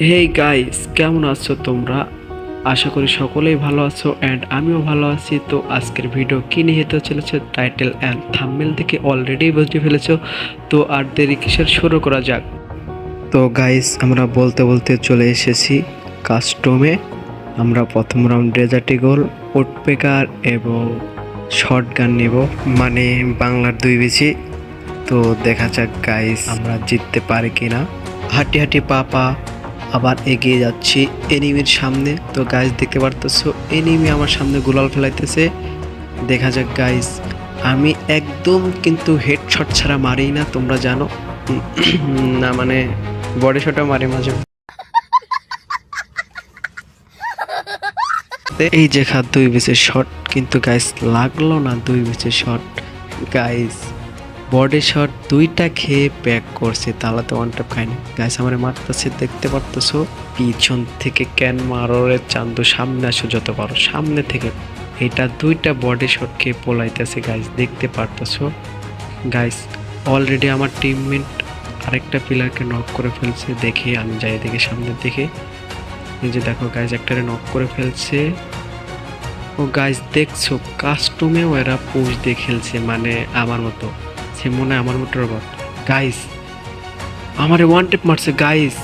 Hey guys কেমন আছো তোমরা? আশা করি সকলেই ভালো আছো অ্যান্ড আমিও ভালো আছি। তো আজকের ভিডিও কী নিয়ে হতে চলেছে? টাইটেল অ্যান্ড থাম্বনেল থেকে অলরেডি বুঝে ফেলেছো তো আর দেরি কিসের? শুরু করা যাক। তো গাইস আমরা বলতে বলতে চলে এসেছি কাস্টমে আমরা প্রথম রাউন্ড ডেজার্টি গোল উডপেকার এবং শর্ট গান নেব। মানে বাংলার দুই বেশি। তো দেখা যাক গাইস আমরা জিততে পারি কিনা। হাঁটি হাঁটি পা পা। আবার এগিয়ে যাচ্ছি এনিমির সামনে। তো গাইস দেখতে পারতেছো, এনিমি আমার সামনে গোলাল ফেলাইতেছে। দেখা যাক গাইজ আমি একদম কিন্তু হেডশট ছাড়া মারি না, তোমরা জানো। না মানে বডি শটও মারি মাঝে। এই যে খা দুই বিচের শট কিন্তু গাইস লাগল না দুই বিচের শট গাইস বডি শট দুইটা খেয়ে প্যাক করছে, তাহলে তো ওয়ান ট্যাপ খায়নি। গাইস আমার মারতেছে, দেখতে পারতেছো? পিছন থেকে ক্যান মারোরে চান্দু, সামনে আসো যত পারো, সামনে থেকে। এটা দুইটা বডি শট খেয়ে পোলাইতেছে গাইস দেখতে পারতেছো? গাইস অলরেডি আমার টিমমেট আরেকটা প্লেয়ারকে নক করে ফেলছে, দেখে, আমি যাই দেখে সামনের দিকে। এই যে দেখো গাইস একটারে নক করে ফেলছে। ও গাইস দেখছ কাস্টমেও এরা পোজ দিয়ে খেলছে মানে আমার মতো। সে মনে হয় আমার মতো রোবট গাইস আমারে ওয়ান টেপ মারছে গাইস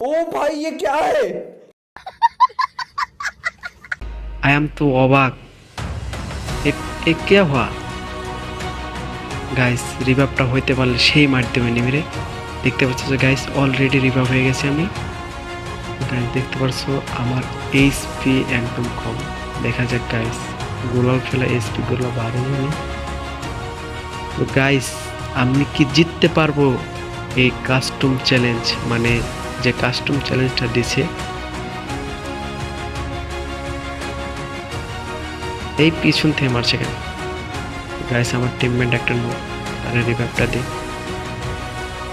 ओ भाई ये क्या है आई एम तो অবাক এ- এ কে হওয়া গাইস রিভাবটা হইতে পারলে সেই মার দেবে নিমিরে দেখতে পাচ্ছ যে গাইস অলরেডি রিভাব হয়ে গেছে আমি গাইস দেখতে পারছো আমার এইচপি একদম কম দেখা যাক গাইস গোলাল ফেলা এইচপি গুলো বাড়িয়ে আমি তো গাইস আমি কি জিততে পারব এই কাস্টম চ্যালেঞ্জ মানে যে কাস্টম চ্যালেঞ্জটা দিছে। এই পিছন থেকে মারছে কেন? গাইস আমার টিমমেট একটা নো তার রিভাইভটা দিই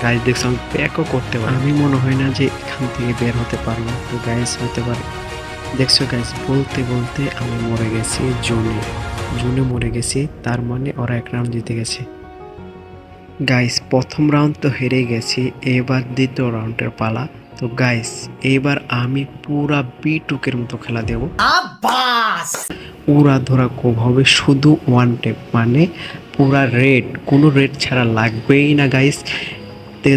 গাইস দেখছ, আমি প্যাকও করতে পারি। আমি মনে হয় না যে এখান থেকে বের হতে পারব। তো গাইস হতে পারে। দেখছ গাইস বলতে বলতে আমি মরে গেছি জোনে। জোনে মরে গেছি তার মানে ওরা এক রাউন্ড জিতে গেছে। গাইস প্রথম রাউন্ড তো হেরে গেছি এবার দ্বিতীয় রাউন্ডের পালা। তো গাইস এবার আমি পুরা বি টুকের মতো খেলা দেবো। পুরা ধরা কোভ হবে শুধু ওয়ান টেপ মানে পুরা রেড কোনো রেড ছাড়া লাগবেই না গাইস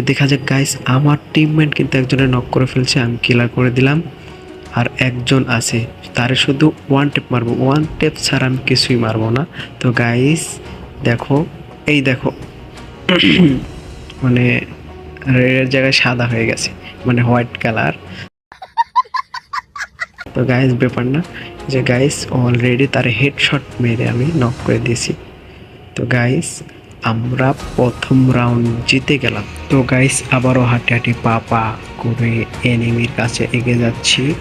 দেখা যাক গাইস আমার টিমমেট কিন্তু একজনের নক করে ফেলছে আমি কিলার করে দিলাম। আর একজন আছে, তারে শুধু ওয়ান টেপ মারবো। ওয়ান টেপ ছাড়া আমি কিছুই মারবো না। তো গাইস দেখো, এই দেখো। মানে রেডের জায়গায় সাদা হয়ে গেছে। মানে হোয়াইট কালার তো গাইস ব্যাপার না। যে গাইস অলরেডি তার হেডশট মেরে আমি নক করে দিয়েছি। তো গাইস আমরা প্রথম রাউন্ড জিতে গেলাম। তো গাইস আবারও হাঁটি হাঁটি পা পা করে এনিমির কাছে এগিয়ে যাচ্ছি।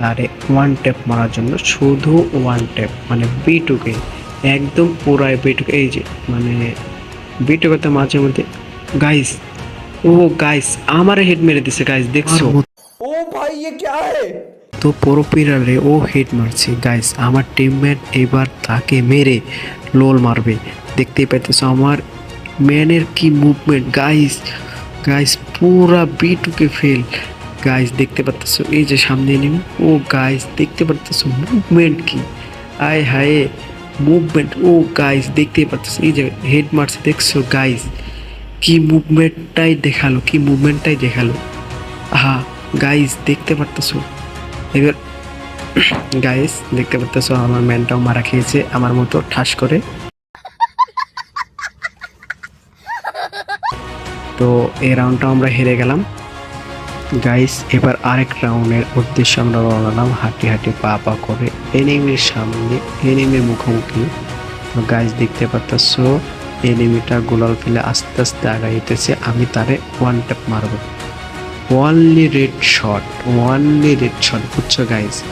তারে ওয়ান টেপ মারার জন্য শুধু ওয়ান টেপ মানে বিটুকে একদম পুরাই বিটুকে এই যে মানে বিটুকে মাঝে মধ্যে গাইস ও গাইস আমার হেড মেরে দিছে গাইস দেখছো ओ भाई ये क्या है তো পুরো পিরারে ও হিট মারছে গাইস আমার টিমমেট এবার তাকে মেরে লোল মারবে দেখতেই পাইতেছো আমার ম্যানের কি মুভমেন্ট গাইস গাইস পুরা বিটুকে ফেল গাইস দেখতে পারতেছো? এই যে সামনে নেমে ও গাইস দেখতে পারতেছো? মুভমেন্ট কি? আয় হায় মুভমেন্ট ও গাইস দেখতেই পারতেছো। এই যে হেড মারছে দেখছ? গাইস কি মুভমেন্টটাই দেখাল, কি মুভমেন্টটাই দেখাল। আহা গাইস দেখতে পারতেছো? এবার গাইস দেখতে পারতেছো? আমার ম্যানটাও মারা খেয়েছে, আমার মতো ঠাস করে। তো, এই রাউন্ডটা আমরা হেরে গেলাম। গাইস এবার আরেক রাউন্ডের উদ্দেশ্যে আমরা রওনালাম হাঁটি হাঁটি পা পা করে এনিমির সামনে এনিমির মুখোমুখি। গাইস দেখতে পারতেছ এনিমিটা গোলাল ফেলে আস্তে আস্তে আগাইতেছে আমি তারে ওয়ান ট্যাপ মারবো। Only red shot only red shot বুঝছ গাইস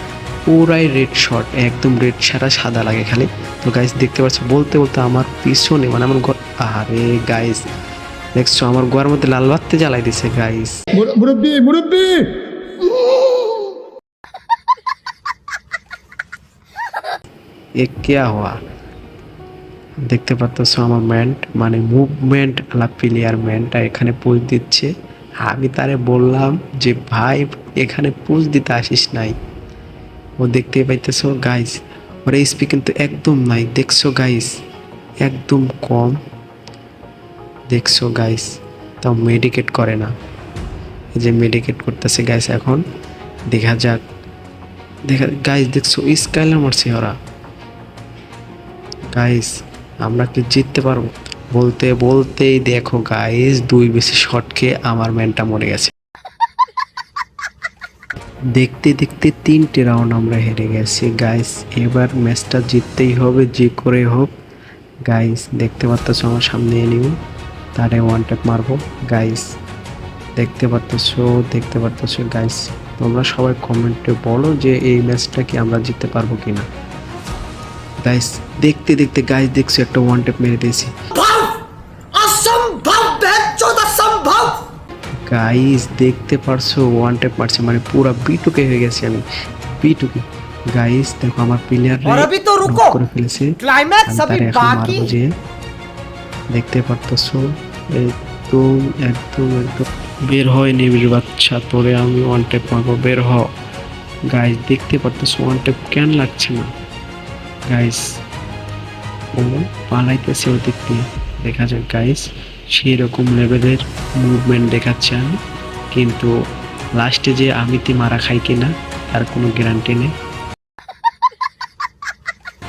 পুরাই রেড শট একদম রেড ছাড়া সাদা লাগে খালি। তো গাইস দেখতে পাচ্ছ, বলতে বলতে আমার পিছনে মানে আমার আরে গাইস নেক্সট আমার গোয়ার মধ্যে লাল বাত্তি জ্বালাই দিছে গাইস মুরব্বি মুরব্বি! এ কেয়া হওয়া দেখতে পাচ্ছ আমার ম্যান্ট মানে মুভমেন্ট আলা প্লেয়ার ম্যানটা এখানে পোজ দিচ্ছে। আমি তারে বললাম যে ভাই এখানে পোজ দিতে আসিস নাই। ও দেখতে পাইতেছ গাইস ওর স্পি কিন্তু একদম নাই। দেখছ গাইস একদম কম। দেখছ গাইস তাও মেডিকেট করে না। এই যে মেডিকেট করতেছে গাইস এখন। দেখা যাক। দেখা গাইস দেখছ, স্কাইলার মারছে ওরা। গাইস আমরা কি জিততে পারব? বলতে, বলতেই দেখো গাইস দুই বেশি শট খেয়ে আমার ম্যানটা মরে গেছে। দেখতে দেখতে তিনটে রাউন্ড আমরা হেরে গেছি গাইস এবার ম্যাচটা জিততেই হবে, যে করে হোক। গাইস দেখতে পাচ্ছ আমার সামনে এনিমি তারে ওয়ান ট্যাপ মারবো। গাইস দেখতে পারতেছো দেখতে পারতেছো গাইস তোমরা সবাই কমেন্টে বলো যে এই ম্যাচটা কি আমরা জিততে পারব কি না গাইস দেখতে দেখতে গাইস দেখছ একটা ওয়ান ট্যাপ মেরে দিয়েছি। গাইস দেখতে পারছ ওয়ান ট্যাপ মারছে মানে পুরো বিটুকে হয়ে গেছি আমি। বিটুকে গাইস দেখো আমার প্লেয়ার রে করে ফেলেছে। ক্লাইম্যাক্স আমি বাকি। দেখতে পারতেছো। একদম একদম একদম। বের হয় নিবিড় বাচ্চা তোরে আমি ওয়ান টেপ মারবো, বের হ। গাইস দেখতে পারতেছো ওয়ান টেপ কেন লাগছে না? গাইস ও পালাইতেছে ওদিক দিয়ে। দেখা যাক গাইস সেই রকম লেভেলের মুভমেন্ট দেখাচ্ছে আমি। কিন্তু লাস্টে যে আমিতি মারা খাই কিনা, তার কোনো গ্যারান্টি নেই।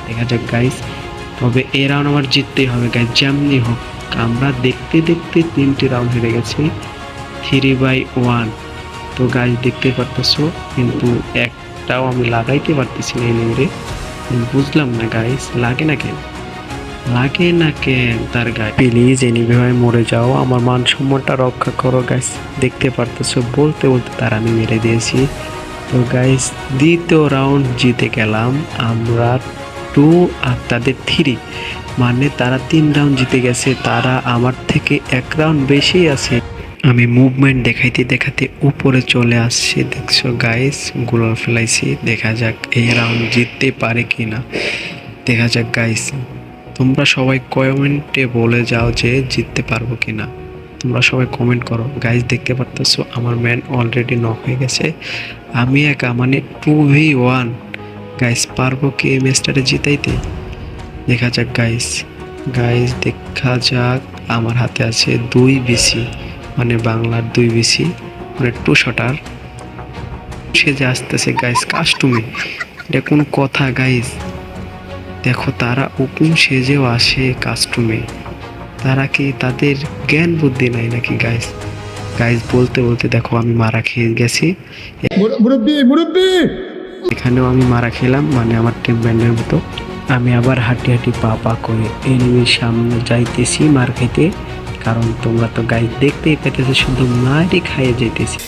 দেখা যাক গাইস তবে এ রাউন্ড আমার জিততেই হবে গাইস যেমনি হোক। আমরা দেখতে দেখতে তিনটি রাউন্ড হেরে গেছি। Three by one. তো গাইস দেখতে পারতেছো, কিন্তু একটাও আমি লাগাইতে পারতেছি না এনিমিরে বুঝলাম না গাইস লাগে না কেন? লাগে না কেন তার গায়ে প্লিজ এনিমি হয়ে মরে যাও। আমার মান সম্মানটা রক্ষা করো গাইস দেখতে পারতেছো, বলতে বলতে তার আমি মেরে দিয়েছি। তো গাইস দ্বিতীয় রাউন্ড জিতে গেলাম। আমরা টু আর তাদের থ্রি। মানে তারা তিন রাউন্ড জিতে গেছে, তারা আমার থেকে এক রাউন্ড বেশি আছে। আমি মুভমেন্ট দেখাইতে দেখাতে উপরে চলে আসছি, দেখছ গাইস গোলাল ফেলাইছি, দেখা যাক এই রাউন্ড জিততে পারে কি না দেখা যাক গাইস তোমরা সবাই কমেন্টে বলে যাও যে জিততে পারব কি না তোমরা সবাই কমেন্ট করো। গাইস দেখতে পারতেছো আমার ম্যান অলরেডি নক হয়ে গেছে। আমি একা মানে টু ভি ওয়ান গাইস পারব কি এই ম্যাচটাতে জিতাইতে? দেখা যাক গাইস গাইস দেখা যাক, আমার হাতে আছে দুই বিসি মানে বাংলার দুই বিসি মানে টু শটার সে যে আসতেছে গাইস কাস্টমে এটা কোন কথা গাইস দেখো, তারা ওপন সেজেও আসে কাস্টমে তারা কি তাদের জ্ঞান বুদ্ধি নাই নাকি গাইস গাইস বলতে বলতে দেখো, আমি মারা খেয়ে গেছি। মুরব্বী মুরব্বী! এখানেও আমি মারা খেলাম মানে আমার টিম ব্যান্ডের মতো। আমি আবার হাঁটি হাঁটি পা পা করে এনিমির সামনে যাইতেছি মার খাইতে, কারণ তোমরা তো গাই দেখতেই পেতেছো শুধু মারই খাইয়ে যাইতেছি।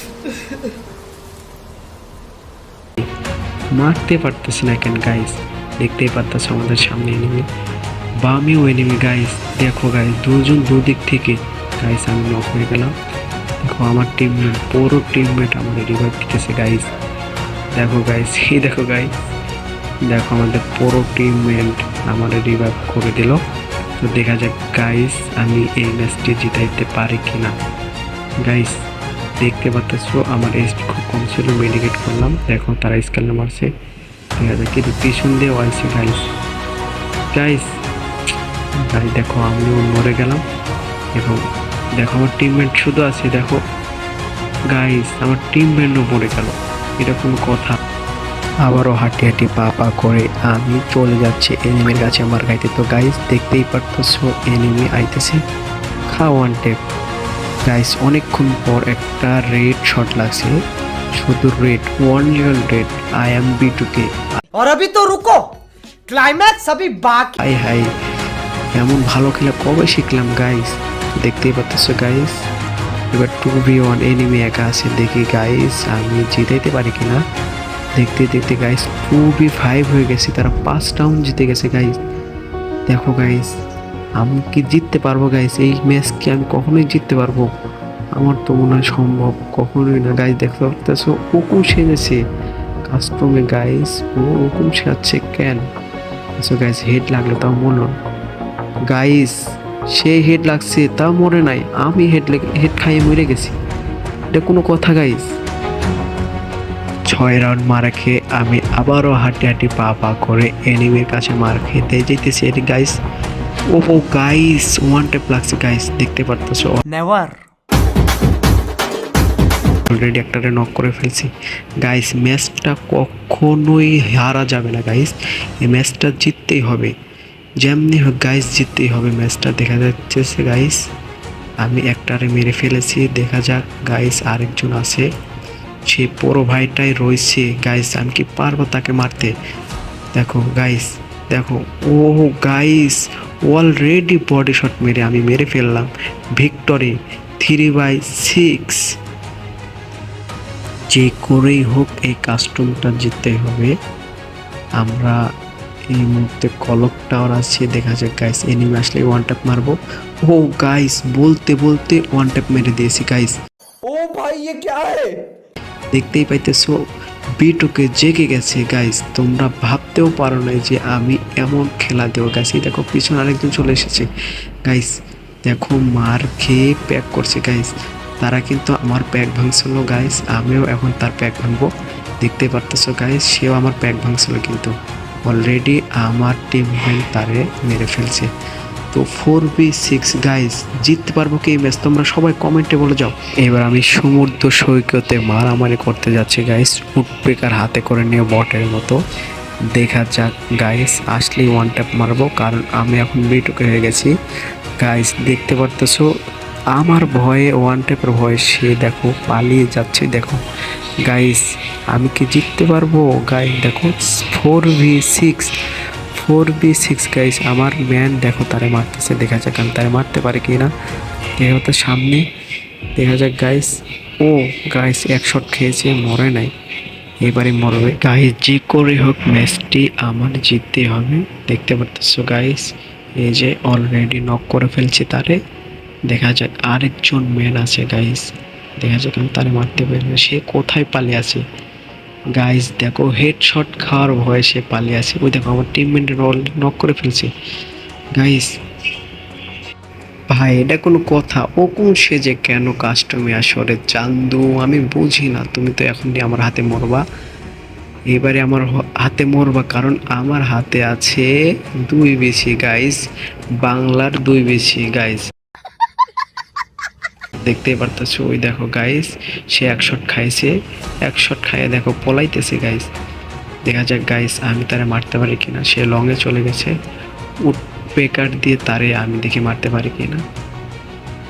মারতে পারতেছি না কেন গাইস দেখতেই পারতেছো আমাদের সামনে এনিমি বামিও এনিমি গাইস দেখো গাইস দুজন দুদিক থেকে গাইস আমি নক হয়ে গেলাম। দেখো আমার টিমমেট পুরো টিমমেট আমাদের রিভাইভ দিতেছে গাইস দেখো গাইস এই দেখো গাইস দেখো আমাদের পুরো টিমমেট আমাদের রিভাইভ করে দিল। তো দেখা যাক গাইস আমি এই ম্যাচটি জিতাইতে পারি কি না গাইস দেখতে পাচ্ছ আমার এসপি খুব কম ছিল মেডিকেট করলাম। দেখো তারা স্কেল মারছে দেখা যাক কিন্তু পিছন দিয়ে আইসি গাইস গাইস গাইস দেখো, আমিও মরে গেলাম। এবং দেখো, আমার টিমমেট শুধু আছে, দেখো। গাইস আমার টিমমেটও মরে গেল। এটা কোনো কথা আবারও হাঁটি হাঁটি পা পা করে আমি চলে যাচ্ছি এনিমির কাছে আমার গাইতে তো গাইস দেখতেই পারতেছো এনিমি আইতেছে খা ওয়ান টেপ গাইস অনেকক্ষণ পর একটা রেড শট লাগছে শুধু red one level red I am B two কে और अभी तो रुको क्लाइमैक्स अभी बाकी হাই হাই এমন ভালো খেলা কবে শিখলাম গাইস দেখতেই পাচ্ছ গাইস এবার টু ভি ওয়ান এনিমি একা আছে। দেখি গাইস আমি জিতাইতে পারি কিনা? দেখতে দেখতে গাইস টু ভি ফাইভ হয়ে গেছে। তারা পাঁচ টাউন জিতে গেছে গাইস দেখো গাইস আমি কি জিততে পারব গাইস এই ম্যাচ কি আমি কখনোই জিততে পারব? আমার তো মনে হয় সম্ভব। কখনোই না। গাইস দেখতে পাচ্ছ হুকুম সেজেছে। কাস্টমে গাইস ও হুকুম সাজছে কেন? সো গাইস হেড লাগল তাও মরলো গাইস সে হেড লাগছে তা মরে নাই। আমি হেড হেড খাইয়ে মরে গেছি। এটা কোনো কথা গাইস ছয় রাউন্ড মারা খেয়ে আমি আবারও হাঁটি হাঁটি পা পা করে এনিমির কাছে মার খেতে যেতেছি। এটি গাইস ও গাইস ওয়ান টেপ লাগছে গাইস দেখতে পারতেছো? অলরেডি একটা নক করে ফেলছি। গাইস ম্যাচটা কখনোই হারা যাবে না গাইস এই ম্যাচটা জিততেই হবে। যেমনি হোক গাইস জিততেই হবে ম্যাচটা। দেখা যাচ্ছে সে গাইস আমি একটারে মেরে ফেলেছি। দেখা যাক গাইস আরেকজন আছে। সে বড় ভাইটাই রয়েছে। গাইস আমি কি পারব তাকে মারতে? দেখো গাইস দেখো ও গাইস অলরেডি বডি শট মেরে আমি মেরে ফেললাম। ভিক্টরি থ্রি বাই সিক্স যে করেই হোক, এই কাস্টমটা জিততে হবে। আমরা এই মুহূর্তে কলক টাওয়ার আছে দেখা যাক গাইস এনিমি আসলে ওয়ান ট্যাপ মারবো ও গাইস বলতে বলতে ওয়ান ট্যাপ মেরে দিয়েছি গাইস ओ भाई ये क्या है দেখতেই পাইতেছো বিটুকে জেগে গেছে গাইস তোমরা ভাবতেও পারো না যে আমি এমন খেলা দেবো গাইস এই দেখো পিছনে আরেকজন চলে এসেছে গাইস দেখো মার খেয়ে প্যাক করছে গাইস তারা কিন্তু আমার প্যাক ভাঙছিল গাইস আমিও এখন তার প্যাক ভাঙবো দেখতে পারতেছো গাইস সেও আমার প্যাক ভাঙছিল কিন্তু অলরেডি আমার টিম তারে মেরে ফেলছে। তো ফোর বি সিক্স গাইজ জিততে পারব কি এই ম্যাচ তোমরা সবাই কমেন্টে বলে যাও। এবার আমি সমুদ্র সৈকতে মারামারি করতে যাচ্ছি গাইস উডপেকার হাতে করে নিয়ে বটের মতো। দেখা যাক গাইস আসলেই ওয়ান ট্যাপ মারবো, কারণ আমি এখন বিটুকে হয়ে গেছি। গাইস দেখতে পারতেছো, আমার ভয়ে ওয়ান ট্যাপের ভয়ে সে দেখো পালিয়ে যাচ্ছে, দেখো। গাইস আমি কি জিততে পারব? গাইস দেখো four v six four v six guys আমার ম্যান দেখো, তারে মারতেছে, দেখা যাক আমি তারে মারতে পারে কি না দেখা তো সামনে। দেখা যাক গাইস ও গাইস এক শট খেয়েছে, মরে নাই। এবারে মরবে। গাইস যে করে হোক ম্যাচটি আমার জিততে হবে। দেখতে পারতেছো গাইস এই যে অলরেডি নক করে ফেলছি তারে। দেখা যাক, আরেকজন ম্যান আছে গাইস দেখা যাক আমি তারে মারতে পারি। সে কোথায় পালিয়ে আছে? গাইস দেখো হেডশট খাওয়ার ভয়ে সে পালিয়ে আছে ওই দেখো, আমার টিমমেট রোল নক করে ফেলছে। গাইস ভাই, এটা কোনো কথা। ও কোন সে যে কেন কাস্টমে আসরে চান্দু, আমি বুঝি না। তুমি তো এখন আমার হাতে মরবা। এবারে আমার হাতে মরবা, কারণ আমার হাতে আছে দুই বেশি গাইজ বাংলার দুই বেশি গাইস দেখতেই পারতেছো, ওই দেখো গাইস সে এক শট খাইছে, এক শট খাইয়ে দেখো পলাইতেছে গাইস দেখা যাক গাইস আমি তারে মারতে পারি কিনা, সে লংয়ে চলে গেছে। উড পেকার দিয়ে তারে আমি দেখি মারতে পারি কিনা।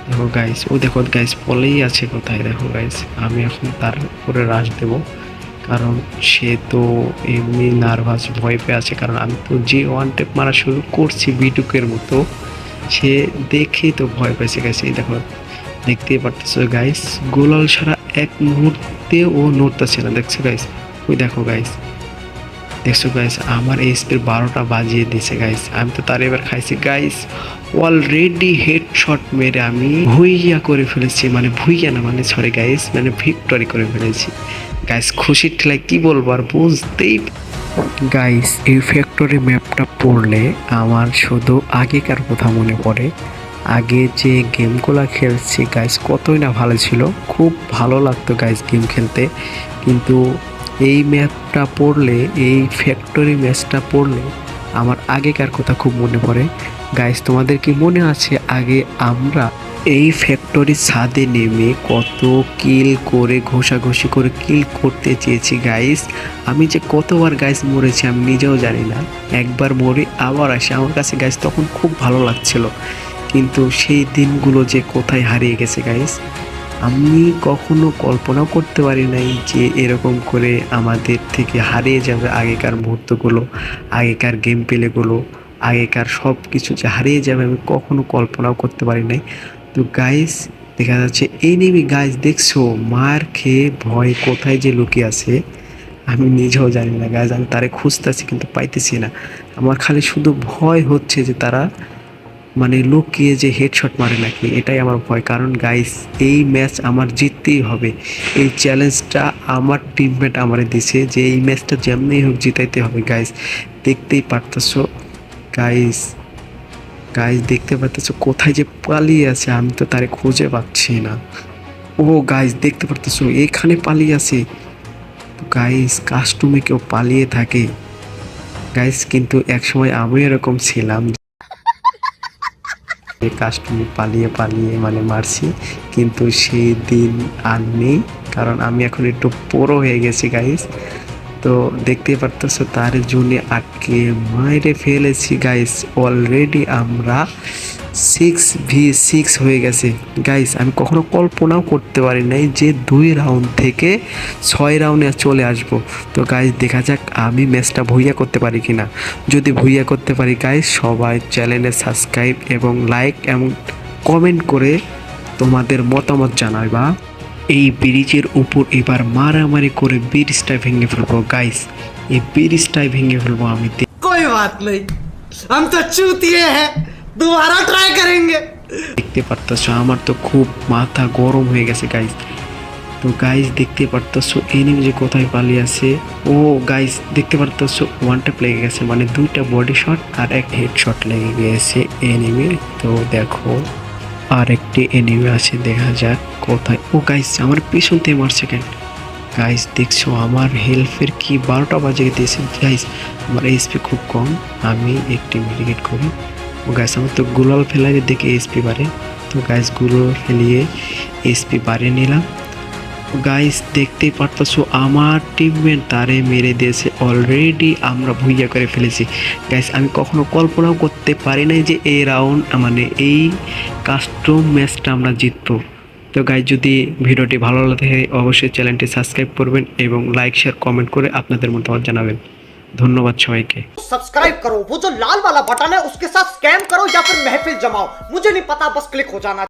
দেখো গাইস ও দেখো গাইস পলেই আছে কোথায়? দেখো গাইস আমি এখন তার উপরে রাশ দেব। কারণ সে তো এমনি নার্ভাস ভয় পেয়ে আছে, কারণ আমি তো যে ওয়ান টেপ মারা শুরু করছি বিটুকের মতো, সে দেখেই তো ভয় পেয়েছে গেছে এই দেখো। দেখতেই পারতেছো গাইস গোলাল সারা এক মুহূর্তে ও নড়তেছে না। দেখছ গাইস ওই দেখো গাইস দেখছ গাইস আমার এই স্পিড বারোটা বাজিয়ে দিয়েছে গাইস আমি তো তার এবার খাইছি গাইস অলরেডি হেড শট মেরে আমি ভুইয়া করে ফেলেছি। মানে ভুইয়া না মানে সরি গাইস মানে ভিক্টরি করে ফেলেছি। গাইস খুশির ঠেলায় কি বলব আর বুঝতেই গাইস এই ফ্যাক্টরি ম্যাপটা পড়লে আমার শুধু আগেকার কথা মনে পড়ে। আগে যে গেমগুলো খেলছি গাইস কতই না ভালো ছিল। খুব ভালো লাগতো গাইস গেম খেলতে। কিন্তু এই ম্যাপটা পড়লে, এই ফ্যাক্টরি ম্যাচটা পড়লে আমার আগেকার কথা খুব মনে পড়ে। গাইস তোমাদের কি মনে আছে আগে আমরা এই ফ্যাক্টরির ছাদে নেমে কত কিল করে, ঘষাঘষি করে কিল করতে চেয়েছি গাইস আমি যে কতবার গাইস মরেছি আমি নিজেও জানি না। একবার মরে আবার আসে। আমার কাছে গাইস তখন খুব ভালো লাগছিল। কিন্তু সেই দিনগুলো যে কোথায় হারিয়ে গেছে গাইস আমি কখনো কল্পনাও করতে পারি নাই যে এরকম করে আমাদের থেকে হারিয়ে যাবে আগেকার মুহূর্তগুলো, আগেকার গেম প্লেগুলো আগেকার সব কিছু যে হারিয়ে যাবে আমি কখনো কল্পনাও করতে পারি নাই। তো গাইস দেখা যাচ্ছে এই নেমে গাইস দেখছ, মার খেয়ে ভয় কোথায় যে লুকিয়ে আছে, আমি নিজেও জানি না। গাইজ আমি তারে খুঁজতেছি কিন্তু পাইতেছি না। আমার খালি শুধু ভয় হচ্ছে যে তারা মানে লুকিয়ে যে হেডশট মারে নাকি, এটাই আমার ভয়। কারণ গাইস এই ম্যাচ আমার জিততেই হবে। এই চ্যালেঞ্জটা আমার টিমমেট আমারে দিছে যে এই ম্যাচটা যেমনি হোক জিতাইতে হবে গাইস দেখতেই পারতেছো গাইস গাইস দেখতে পারতেছো কোথায় যে পালিয়ে আছে, আমি তো তারে খুঁজে পাচ্ছি না। ও গাইস দেখতে পারতেছো, এখানে পালিয়ে আছে। গাইস কাস্টমে কেউ পালিয়ে থাকে। গাইস কিন্তু একসময় আমি এরকম ছিলাম কাস্টমে পালিয়ে পালিয়ে মানে মারছি। কিন্তু সেই দিন আর নেই। কারণ আমি এখন একটু পোড়ো হয়ে গেছি গাইস তো দেখতেই পারতেছো, তার জন্য আটকে মাইরে ফেলেছি গাইস অলরেডি আমরা সিক্স ভি সিক্স হয়ে গেছে। গাইস আমি কখনো কল্পনাও করতে পারি নাই যে দুই রাউন্ড থেকে ছয় রাউন্ডে চলে আসব। তো গাইস দেখা যাক আমি ম্যাচটা ভুইয়া করতে পারি কিনা। যদি ভুইয়া করতে পারি গাইস সবাই চ্যানেলে সাবস্ক্রাইব এবং লাইক এবং কমেন্ট করে তোমাদের মতামত জানাইবা। এই ব্রিজের উপর এবার মারামারি করে ব্রিজটা ভেঙে ফেলব গাইস এই ব্রিজটাই ভেঙে ফেলব আমি কোই বাত নেই আমি তো চুতিয়ে হ্যাঁ দুবারা ট্রাই করেঙ্গে দেখতে পারতেছো আমার তো খুব মাথা গরম হয়ে গেছে গাইস তো গাইস দেখতে পারতেছো এনিম যে কোথায় পালিয়ে আছে? ও গাইস দেখতে পারতেছো ওয়ানটা লেগে গেছে মানে দুইটা বডি শট আর এক হেড শট লেগে গিয়েছে এনিমির তো দেখো। আর একটি এনিমি আছে, দেখা যাক কোথায়। ও গাইস আমার পিছন থেকে মারছে কেন? গাইস দেখছ আমার হেলফের কি বারোটা বাজে দিয়েছে গাইস আমার এসপি খুব কম, আমি একটি মেডিকেট করি। ও গাইস আমার তো গুলাল ফেলারে দেখে এসপি বাড়ে। তো গাইস গুলাল ফেলিয়ে এসপি বাড়িয়ে নিলাম। গাইস দেখতেই পারতেছো আমার টিমমেট তারে মেরে দিয়েছে অলরেডি আমরা ভুইয়া করে ফেলেছি গাইস আমি কখনো কল্পনাও করতে পারি নাই যে এই রাউন্ড মানে এই কাস্টম ম্যাচটা আমরা জিতবো তো গাইস যদি ভিডিওটি ভালো লাগে অবশ্যই চ্যানেলটি সাবস্ক্রাইব করবেন এবং লাইক শেয়ার কমেন্ট করে আপনাদের মতামত জানাবেন ধন্যবাদ সবাইকে सब्सक्राइब करो वो जो लाल वाला बटन है उसके साथ स्कैम करो या फिर महफिल जमाओ मुझे नहीं पता बस क्लिक हो जाना